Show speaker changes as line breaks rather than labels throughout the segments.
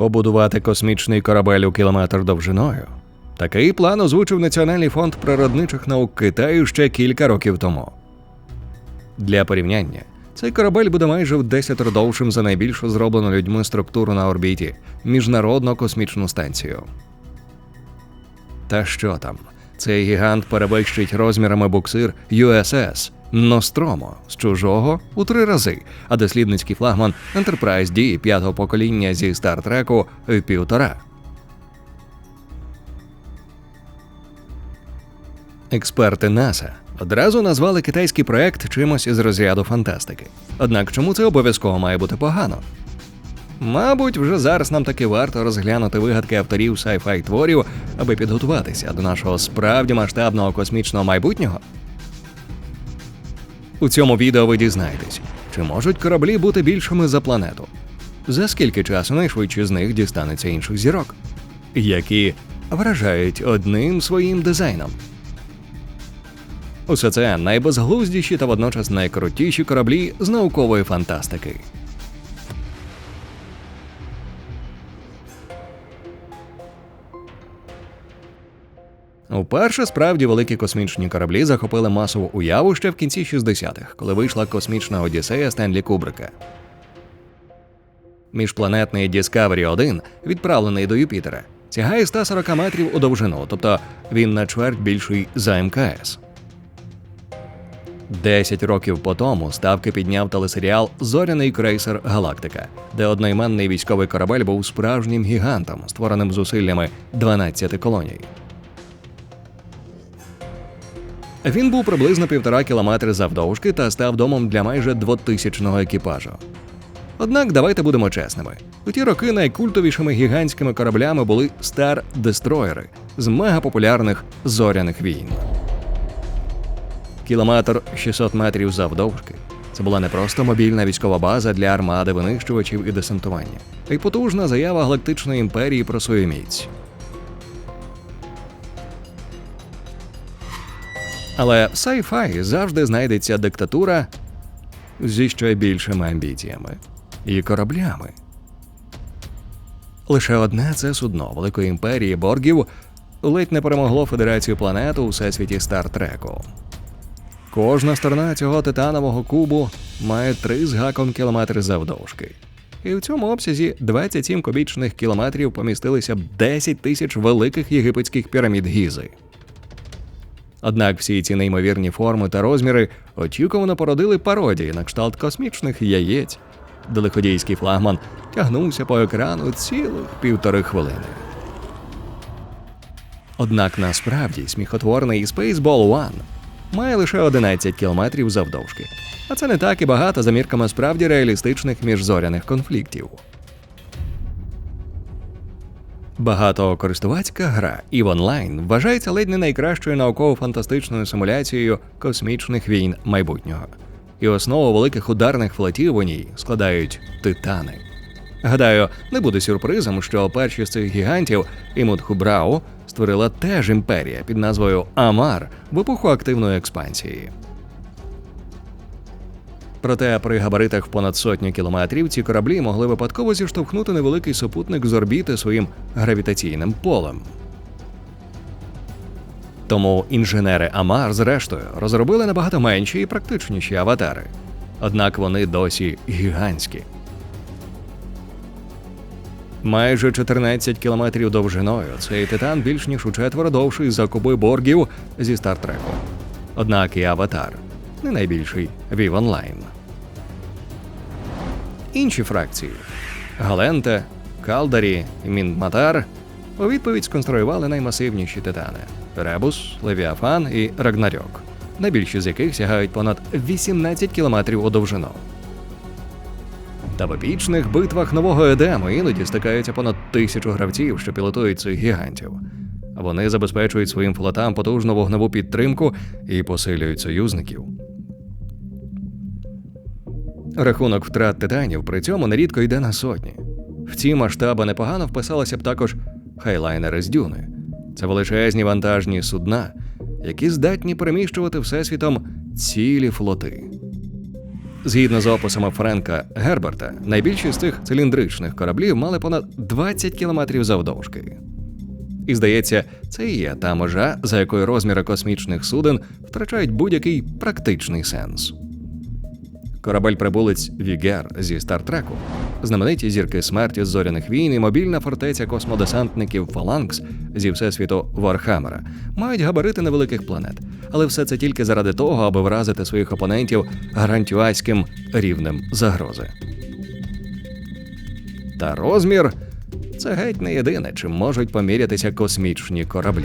Побудувати космічний корабель у кілометр довжиною. Такий план озвучив Національний фонд природничих наук Китаю ще кілька років тому. Для порівняння, цей корабель буде майже в 10 довшим за найбільшу зроблену людьми структуру на орбіті міжнародну космічну станцію. Та що там? Цей гігант перевищить розмірами буксир USS Ностромо з чужого у три рази, а дослідницький флагман Enterprise D п'ятого покоління зі Стартреку в півтора. Експерти НАСА одразу назвали китайський проект чимось із розряду фантастики. Однак чому це обов'язково має бути погано? Мабуть, вже зараз нам таки варто розглянути вигадки авторів sci-fi творів, аби підготуватися до нашого справді масштабного космічного майбутнього. У цьому відео ви дізнаєтесь, чи можуть кораблі бути більшими за планету? За скільки часу найшвидше з них дістанеться інших зірок, які вражають одним своїм дизайном. Усе це найбезглуздіші та водночас найкрутіші кораблі з наукової фантастики. Уперше справді великі космічні кораблі захопили масову уяву ще в кінці 60-х, коли вийшла космічна Одіссея Стенлі Кубрика. Міжпланетний Discovery 1, відправлений до Юпітера, сягає 140 метрів у довжину, тобто він на чверть більший за МКС. Десять років по тому ставки підняв телесеріал Зоряний крейсер Галактика, де одноіменний військовий корабель був справжнім гігантом, створеним зусиллями 12 колоній. Він був приблизно півтора кілометри завдовжки та став домом для майже двотисячного екіпажу. Однак давайте будемо чесними. У ті роки найкультовішими гігантськими кораблями були Star Destroyer з мегапопулярних зоряних війн. Кілометр 600 метрів завдовжки. Це була не просто мобільна військова база для армади винищувачів і десантування, а й потужна заява галактичної імперії про свою міць. Але в sci-fi завжди знайдеться диктатура зі ще більшими амбіціями і кораблями. Лише одне це судно Великої імперії Боргів ледь не перемогло Федерацію планет у всесвіті Стартреку. Кожна сторона цього титанового кубу має три з гаком кілометри завдовжки. І в цьому обсязі 27 кубічних кілометрів помістилися б 10 тисяч великих єгипетських пірамід Гізи. Однак всі ці неймовірні форми та розміри очікувано породили пародії на кшталт космічних яєць. Далекодійський флагман тягнувся по екрану цілих півтори хвилини. Однак насправді сміхотворний Spaceball One має лише 11 кілометрів завдовжки, а це не так і багато за мірками справді реалістичних міжзоряних конфліктів. Багатокористувацька гра EVE Online вважається ледь не найкращою науково-фантастичною симуляцією космічних війн майбутнього. І основу великих ударних флотів у ній складають титани. Гадаю, не буде сюрпризом, що перші з цих гігантів Імутхубрау створила теж імперія під назвою Амар в епоху активної експансії. Проте при габаритах в понад сотню кілометрів ці кораблі могли випадково зіштовхнути невеликий супутник з орбіти своїм гравітаційним полем. Тому інженери Амар, зрештою, розробили набагато менші і практичніші аватари. Однак вони досі гігантські. Майже 14 кілометрів довжиною цей титан більш ніж у четверо довший за куби боргів зі Стартреку. Однак і аватар не найбільший Вів Онлайн. Інші фракції Галенте, Калдарі і Мінматар у відповідь сконструювали наймасивніші титани Ребус, Левіафан і Рагнарьок, найбільші з яких сягають понад 18 кілометрів у довжину. Та в епічних битвах нового Едему іноді стикаються понад тисячу гравців, що пілотують цих гігантів. Вони забезпечують своїм флотам потужну вогневу підтримку і посилюють союзників. Рахунок втрат титанів при цьому нерідко йде на сотні. В ці масштаби непогано вписалися б також хайлайнери з дюни. Це величезні вантажні судна, які здатні переміщувати всесвітом цілі флоти. Згідно з описами Френка Герберта, найбільші з цих циліндричних кораблів мали понад 20 кілометрів завдовжки. І здається, це і є та межа, за якою розміри космічних суден втрачають будь-який практичний сенс. Корабель прибулець Вігер зі Стартреку, знамениті зірки смерті з зоряних війн і мобільна фортеця космодесантників Фаланкс зі всесвіту Вархаммера мають габарити невеликих планет, але все це тільки заради того, аби вразити своїх опонентів гарантюаським рівнем загрози. Та розмір це геть не єдине, чим можуть помірятися космічні кораблі.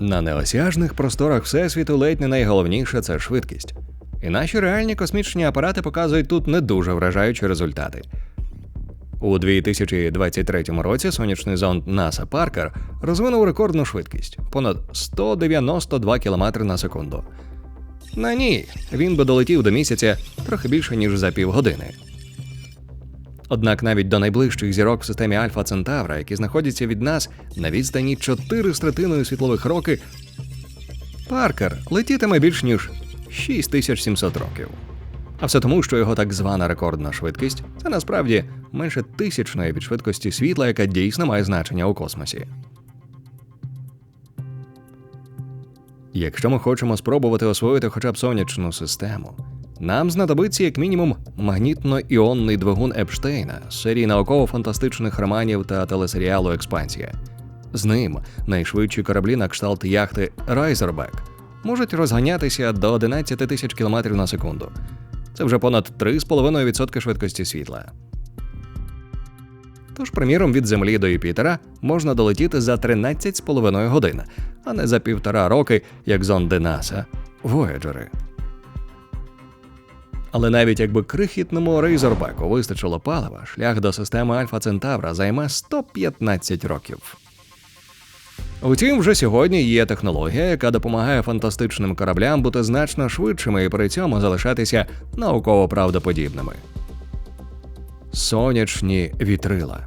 На неосяжних просторах Всесвіту ледь не найголовніше це швидкість. І наші реальні космічні апарати показують тут не дуже вражаючі результати. У 2023 році сонячний зонд NASA Паркер розвинув рекордну швидкість понад 192 км на секунду. На ній він би долетів до місяця трохи більше ніж за півгодини. Однак навіть до найближчих зірок в системі Альфа Центавра, які знаходяться від нас на відстані 4 з третиною світлових роки, Паркер летітиме більш ніж 6700 років. А все тому, що його так звана рекордна швидкість це насправді менше тисячної від швидкості світла, яка дійсно має значення у космосі. Якщо ми хочемо спробувати освоїти хоча б сонячну систему, нам знадобиться як мінімум магнітно-іонний двигун Епштейна з серії науково-фантастичних романів та телесеріалу Експансія. З ним найшвидші кораблі на кшталт яхти Райзербек можуть розганятися до 11 тисяч кілометрів на секунду. Це вже понад 3,5% швидкості світла. Тож, приміром, від Землі до Юпітера можна долетіти за 13,5 годин, а не за півтора роки, як зонди НАСА Вояджери. Але навіть якби крихітному Рейзербеку вистачило палива, шлях до системи Альфа Центавра займе 115 років. Утім, вже сьогодні є технологія, яка допомагає фантастичним кораблям бути значно швидшими і при цьому залишатися науково правдоподібними. Сонячні вітрила.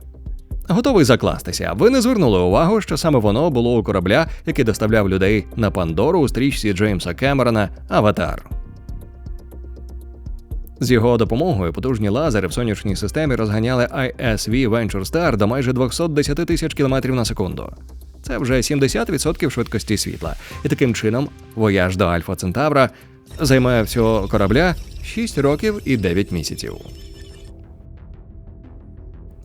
Готовий закластися. Ви не звернули увагу, що саме воно було у корабля, який доставляв людей на Пандору у стрічці Джеймса Кемерона Аватар. З його допомогою потужні лазери в сонячній системі розганяли ISV Venture Star до майже 210 тисяч кілометрів на секунду. Це вже 70% швидкості світла. І таким чином вояж до Альфа Центавра займає всього корабля 6 років і 9 місяців.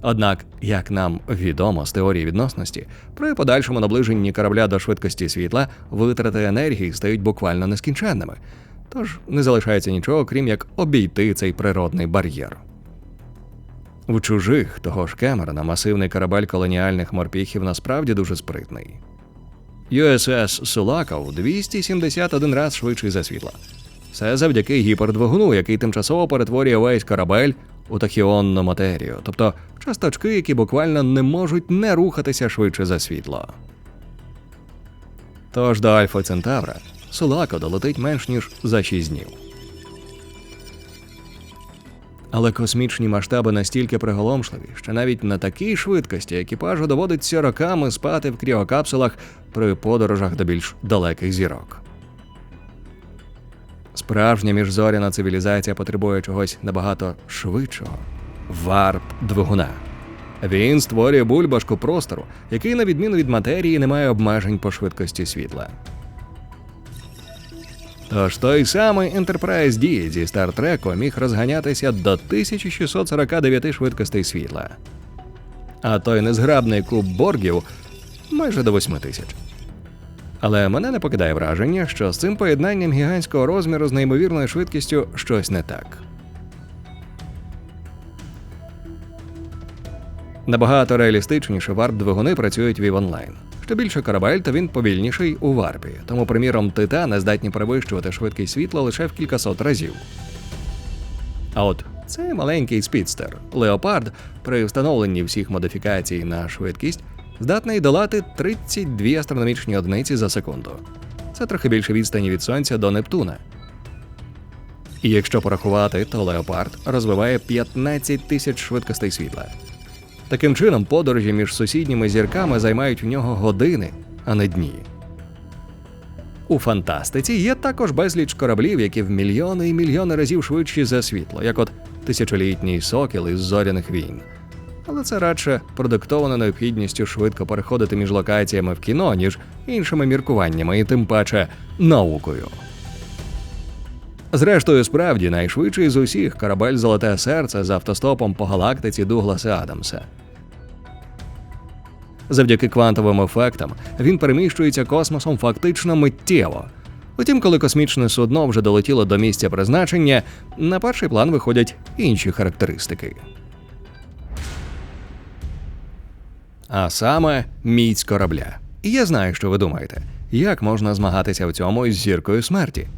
Однак, як нам відомо з теорії відносності, при подальшому наближенні корабля до швидкості світла витрати енергії стають буквально нескінченними, тож не залишається нічого, крім як обійти цей природний бар'єр. В чужих того ж Кемерона масивний корабель колоніальних морпіхів насправді дуже спритний. USS Сулаков 271 раз швидший за світло. Все завдяки гіпердвигуну, який тимчасово перетворює весь корабель у тахіонну матерію, тобто часточки, які буквально не можуть не рухатися швидше за світло. Тож до Альфа Центавра Сулако долетить менш ніж за 6 днів. Але космічні масштаби настільки приголомшливі, що навіть на такій швидкості екіпажу доводиться роками спати в кріокапсулах при подорожах до більш далеких зірок. Справжня міжзоряна цивілізація потребує чогось набагато швидшого варп двигуна. Він створює бульбашку простору, який, на відміну від матерії, не має обмежень по швидкості світла. Тож той самий Enterprise D зі Стартреку міг розганятися до 1649 швидкостей світла. А той незграбний куб боргів майже до 8 тисяч. Але мене не покидає враження, що з цим поєднанням гігантського розміру з неймовірною швидкістю щось не так. Набагато реалістичніше варп-двигуни працюють в Online. Що більше корабель, то він повільніший у варпі. Тому, приміром, титани здатні перевищувати швидкість світла лише в кількасот разів. А от цей маленький спідстер Леопард при встановленні всіх модифікацій на швидкість здатний долати 32 астрономічні одиниці за секунду. Це трохи більше відстані від сонця до Нептуна. І якщо порахувати, то Леопард розвиває 15 тисяч швидкостей світла. Таким чином, подорожі між сусідніми зірками займають в нього години, а не дні. У фантастиці є також безліч кораблів, які в мільйони і мільйони разів швидші за світло, як от тисячолітній сокіл із зоряних війн. Але це радше продиктовано необхідністю швидко переходити між локаціями в кіно, ніж іншими міркуваннями, і тим паче наукою. Зрештою, справді найшвидший з усіх корабель Золоте серце з автостопом по галактиці Дугласа Адамса. Завдяки квантовим ефектам він переміщується космосом фактично миттєво. Утім, коли космічне судно вже долетіло до місця призначення, на перший план виходять інші характеристики. А саме міць корабля. І я знаю, що ви думаєте, як можна змагатися в цьому із зіркою смерті.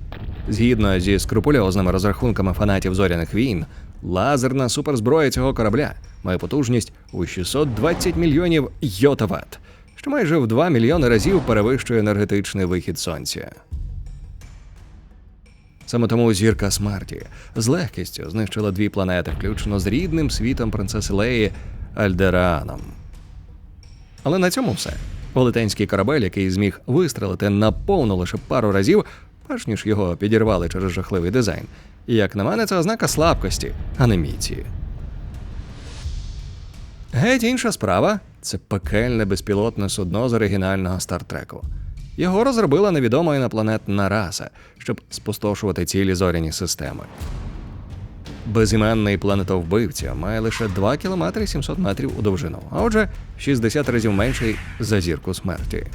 Згідно зі скрупульозними розрахунками фанатів зоряних війн, лазерна суперзброя цього корабля має потужність у 620 мільйонів йотават, що майже в 2 мільйони разів перевищує енергетичний вихід сонця. Саме тому зірка смерті з легкістю знищила дві планети, включно з рідним світом принцеси Леї Альдерааном. Але на цьому все. Велетенський корабель, який зміг вистрелити на повну лише пару разів, перш ніж його підірвали через жахливий дизайн. І як на мене, це ознака слабкості, а не міції. Геть інша справа це пекельне безпілотне судно з оригінального стартреку. Його розробила невідома інопланетна раса, щоб спустошувати цілі зоряні системи. Безіменний планетовбивця має лише 2 км 700 метрів у довжину, а отже, 60 разів менший за зірку смерті.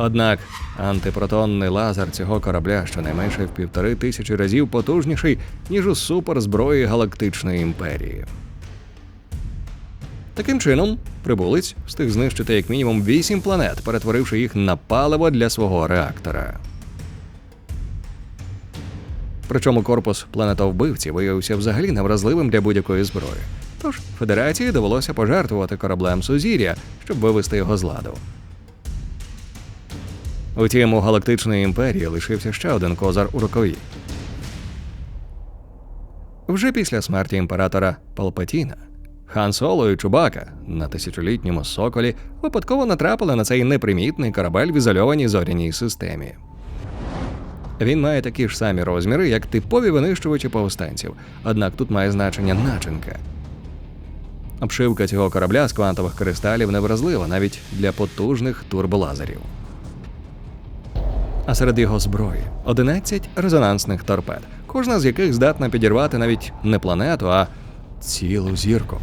Однак антипротонний лазер цього корабля щонайменше в півтори тисячі разів потужніший, ніж у суперзброї Галактичної імперії. Таким чином, прибулець встиг знищити як мінімум 8 планет, перетворивши їх на паливо для свого реактора. Причому корпус планетовбивці виявився взагалі невразливим для будь-якої зброї. Тож Федерації довелося пожертвувати кораблем Сузір'я, щоб вивести його з ладу. Утім, у Галактичної імперії лишився ще один козар у рукаві. Вже після смерті імператора Палпатіна Хан Соло і Чубака на тисячолітньому соколі випадково натрапили на цей непримітний корабель в ізольованій зоряній системі. Він має такі ж самі розміри, як типові винищувачі повстанців, однак тут має значення начинка. Обшивка цього корабля з квантових кристалів невразлива навіть для потужних турболазерів. А серед його зброї 11 резонансних торпед, кожна з яких здатна підірвати навіть не планету, а цілу зірку.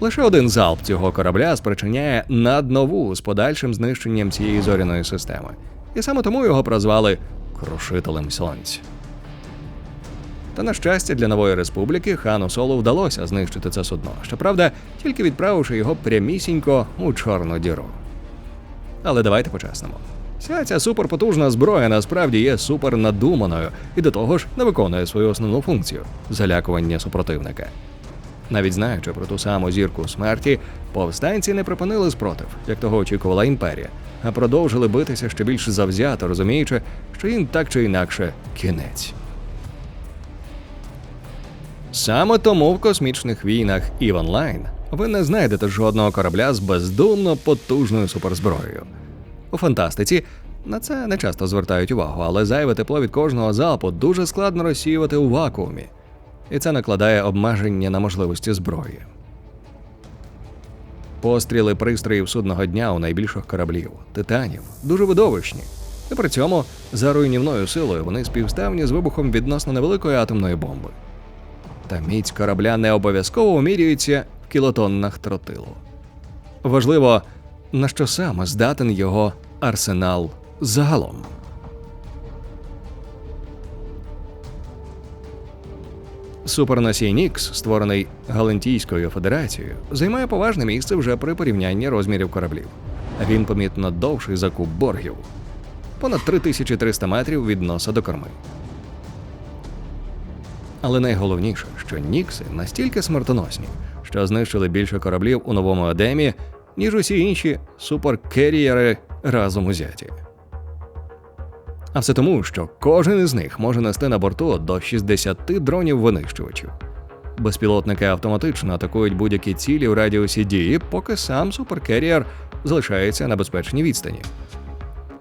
Лише один залп цього корабля спричиняє наднову з подальшим знищенням цієї зоряної системи. І саме тому його прозвали Крушителем Сонця. Та на щастя для нової республіки хану Солу вдалося знищити це судно, щоправда, тільки відправивши його прямісінько у чорну діру. Але давайте по-чесному. Вся ця суперпотужна зброя насправді є супернадуманою і до того ж не виконує свою основну функцію залякування супротивника. Навіть знаючи про ту саму зірку смерті, повстанці не припинили спротив, як того очікувала імперія, а продовжили битися ще більш завзято, розуміючи, що їм так чи інакше кінець. Саме тому в космічних війнах і онлайн ви не знайдете жодного корабля з бездумно потужною суперзброєю. У фантастиці на це не часто звертають увагу, але зайве тепло від кожного залпу дуже складно розсіювати у вакуумі, і це накладає обмеження на можливості зброї. Постріли пристроїв судного дня у найбільших кораблів титанів дуже видовищні, і при цьому за руйнівною силою вони співставні з вибухом відносно невеликої атомної бомби. Та міць корабля не обов'язково умірюється кілотоннах тротилу. Важливо, на що саме здатен його арсенал загалом. Суперносій Нікс, створений Галентійською федерацією, займає поважне місце вже при порівнянні розмірів кораблів. Він помітно довший за куб боргів, понад 3300 метрів від носа до корми. Але найголовніше, що Нікси настільки смертоносні, що знищили більше кораблів у новому Едемі, ніж усі інші суперкерієри разом узяті. А все тому, що кожен із них може нести на борту до 60 дронів винищувачів. Безпілотники автоматично атакують будь-які цілі в радіусі дії, поки сам суперкерієр залишається на безпечній відстані.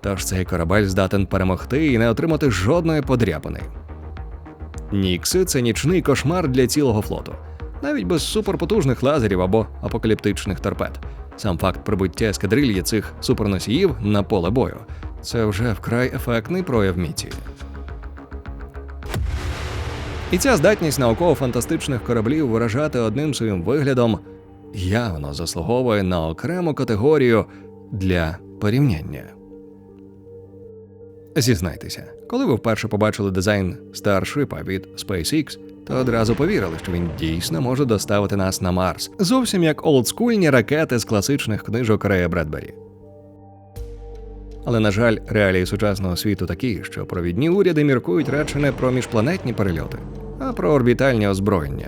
Тож цей корабель здатен перемогти і не отримати жодної подряпини. Нікси це нічний кошмар для цілого флоту, навіть без суперпотужних лазерів або апокаліптичних торпед. Сам факт прибуття ескадрильї цих суперносіїв на поле бою це вже вкрай ефектний прояв міці. І ця здатність науково-фантастичних кораблів виражати одним своїм виглядом явно заслуговує на окрему категорію для порівняння. Зізнайтеся, коли ви вперше побачили дизайн старшипа від SpaceX, то одразу повірили, що він дійсно може доставити нас на Марс, зовсім як олдскульні ракети з класичних книжок Рея Бредбері. Але, на жаль, реалії сучасного світу такі, що провідні уряди міркують радше не про міжпланетні перельоти, а про орбітальні озброєння.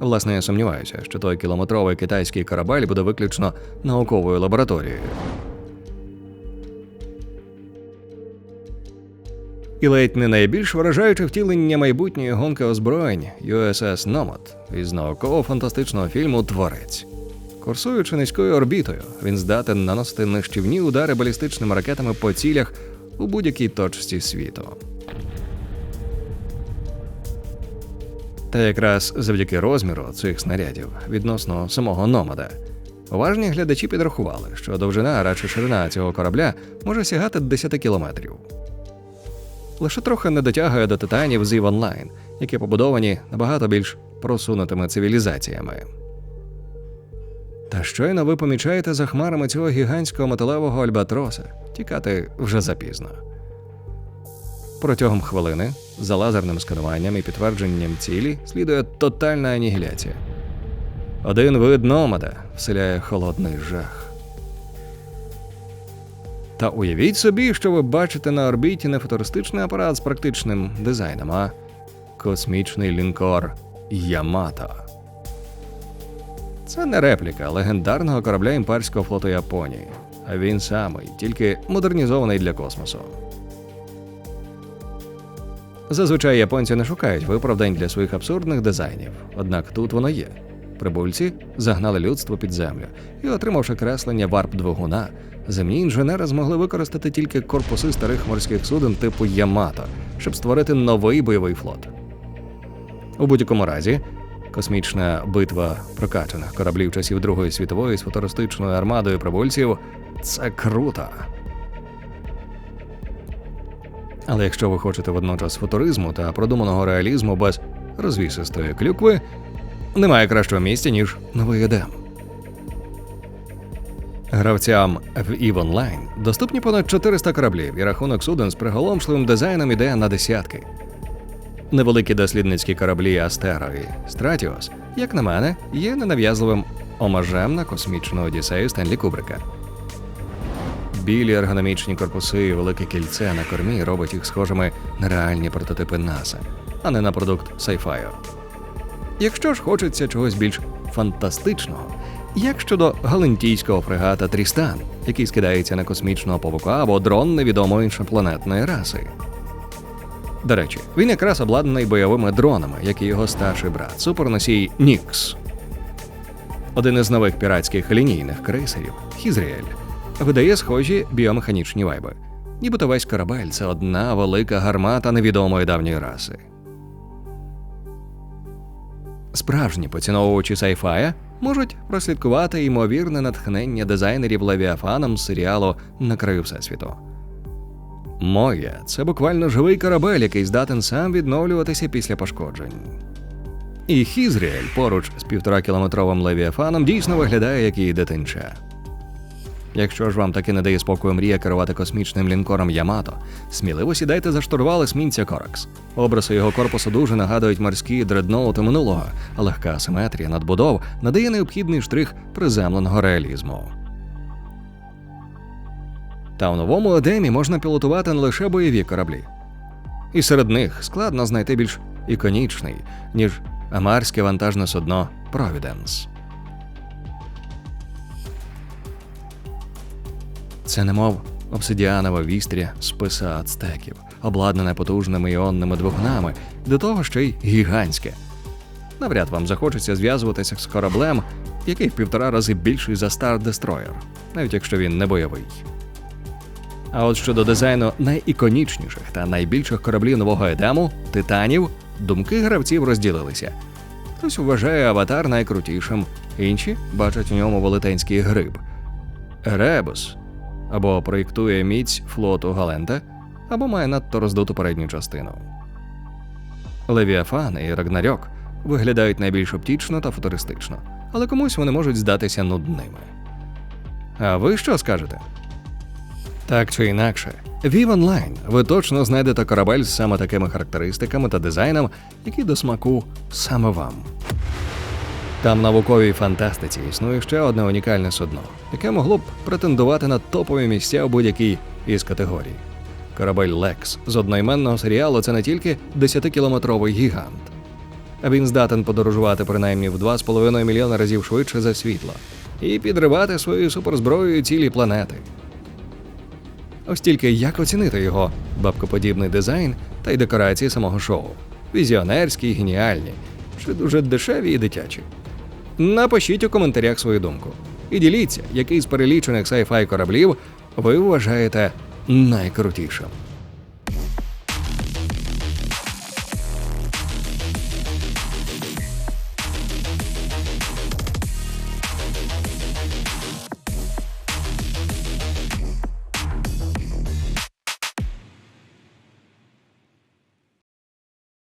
Власне, я сумніваюся, що той кілометровий китайський корабель буде виключно науковою лабораторією. І ледь не найбільш вражаюче втілення майбутньої гонки озброєнь USS Nomad із науково-фантастичного фільму Творець. Курсуючи низькою орбітою, він здатен наносити нищівні удари балістичними ракетами по цілях у будь-якій точці світу. Та якраз завдяки розміру цих снарядів відносно самого Номада. Уважні глядачі підрахували, що довжина, радше ширина цього корабля може сягати 10 кілометрів. Лише трохи не дотягує до титанів з Online, які побудовані набагато більш просунутими цивілізаціями. Та щойно ви помічаєте за хмарами цього гігантського металевого альбатроса, тікати вже запізно. Протягом хвилини за лазерним скануванням і підтвердженням цілі слідує тотальна анігіляція. Один вид номада вселяє холодний жах. Та уявіть собі, що ви бачите на орбіті не футуристичний апарат з практичним дизайном, а космічний лінкор Ямато. Це не репліка легендарного корабля імперського флоту Японії, а він самий, тільки модернізований для космосу. Зазвичай японці не шукають виправдань для своїх абсурдних дизайнів, однак тут воно є. Прибульці загнали людство під землю і, отримавши креслення варп двигуна, земні інженери змогли використати тільки корпуси старих морських суден типу Ямато, щоб створити новий бойовий флот. У будь-якому разі, космічна битва прокачаних кораблів часів Другої світової з футуристичною армадою прибульців це круто. Але якщо ви хочете водночас футуризму та продуманого реалізму без розвісистої клюкви, немає кращого місця, ніж новий Едем. Гравцям в EVE Online доступні понад 400 кораблів і рахунок суден з приголомшливим дизайном іде на десятки. Невеликі дослідницькі кораблі Астеро і Стратіос, як на мене, є ненав'язливим омажем на космічну одіссею Стенлі Кубрика. Білі ергономічні корпуси і велике кільце на кормі робить їх схожими на реальні прототипи НАСА, а не на продукт сайфаю. Якщо ж хочеться чогось більш фантастичного, як щодо галентійського фрегата Трістан, який скидається на космічного павука або дрон невідомої іншопланетної раси. До речі, він якраз обладнаний бойовими дронами, як і його старший брат, суперносій Нікс. Один із нових піратських лінійних крейсерів Хізріель видає схожі біомеханічні вайби. Нібито весь корабель це одна велика гармата невідомої давньої раси. Справжні поціновувачі сайфая можуть прослідкувати ймовірне натхнення дизайнерів Левіафаном з серіалу На краю Всесвіту. Моя це буквально живий корабель, який здатен сам відновлюватися після пошкоджень. І Хізріель поруч з півторакілометровим Левіафаном дійсно виглядає як її дитинча. Якщо ж вам таки не дає спокою мрія керувати космічним лінкором Ямато, сміливо сідайте за штурвал есмінця Коракс. Образи його корпусу дуже нагадують морські дредноути минулого, а легка асиметрія надбудов надає необхідний штрих приземленого реалізму. Та у новому Едемі можна пілотувати не лише бойові кораблі. І серед них складно знайти більш іконічний, ніж амарське вантажне судно Провіденс. Це немов обсидіанове вістря списа ацтеків, обладнане потужними іонними двигунами, до того ще й гігантське. Навряд вам захочеться зв'язуватися з кораблем, який в півтора рази більший за Star Destroyer, навіть якщо він не бойовий. А от щодо дизайну найіконічніших та найбільших кораблів нового Едему титанів, думки гравців розділилися. Хтось вважає аватар найкрутішим, інші бачать у ньому велетенський гриб. Еребус або проєктує міць флоту Галента, або має надто роздуту передню частину. Левіафан і Рагнарьок виглядають найбільш оптічно та футуристично, але комусь вони можуть здатися нудними. А ви що скажете? Так чи інакше, Viv Online ви точно знайдете корабель з саме такими характеристиками та дизайном, які до смаку саме вам. Там науковій фантастиці існує ще одне унікальне судно, яке могло б претендувати на топові місця у будь-якій із категорій. Корабель Лекс з одноіменного серіалу це не тільки 10-кілометровий гігант. А Він здатен подорожувати принаймні в 2,5 мільйона разів швидше за світло і підривати своєю суперзброєю цілі планети. Ось тільки як оцінити його бабкоподібний дизайн та й декорації самого шоу. Візіонерські, геніальні, чи дуже дешеві і дитячі. Напишіть у коментарях свою думку. І діліться, який з перелічених sci-fi кораблів ви вважаєте найкрутішим.